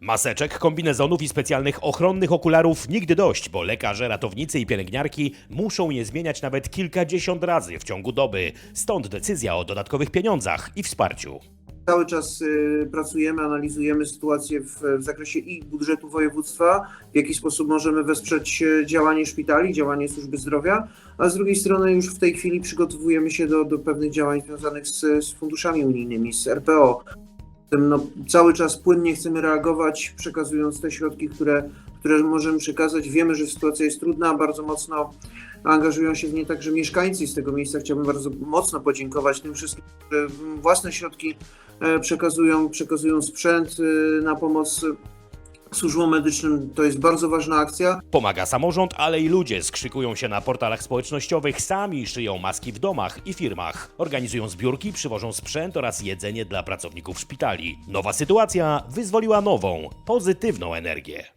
Maseczek, kombinezonów i specjalnych ochronnych okularów nigdy dość, bo lekarze, ratownicy i pielęgniarki muszą je zmieniać nawet kilkadziesiąt razy w ciągu doby. Stąd decyzja o dodatkowych pieniądzach i wsparciu. Cały czas y, pracujemy, analizujemy sytuację w, w zakresie i budżetu województwa, w jaki sposób możemy wesprzeć e, działanie szpitali, działanie służby zdrowia, a z drugiej strony już w tej chwili przygotowujemy się do, do pewnych działań związanych z, z funduszami unijnymi, z RPO. No, cały czas płynnie chcemy reagować, przekazując te środki, które, które możemy przekazać. Wiemy, że sytuacja jest trudna, bardzo mocno angażują się w nie także mieszkańcy z tego miejsca chciałbym bardzo mocno podziękować tym wszystkim, którzy własne środki e, przekazują, przekazują sprzęt e, na pomoc służbom medycznym. To jest bardzo ważna akcja. Pomaga samorząd, ale i ludzie skrzykują się na portalach społecznościowych, sami szyją maski w domach i firmach. Organizują zbiórki, przywożą sprzęt oraz jedzenie dla pracowników szpitali. Nowa sytuacja wyzwoliła nową, pozytywną energię.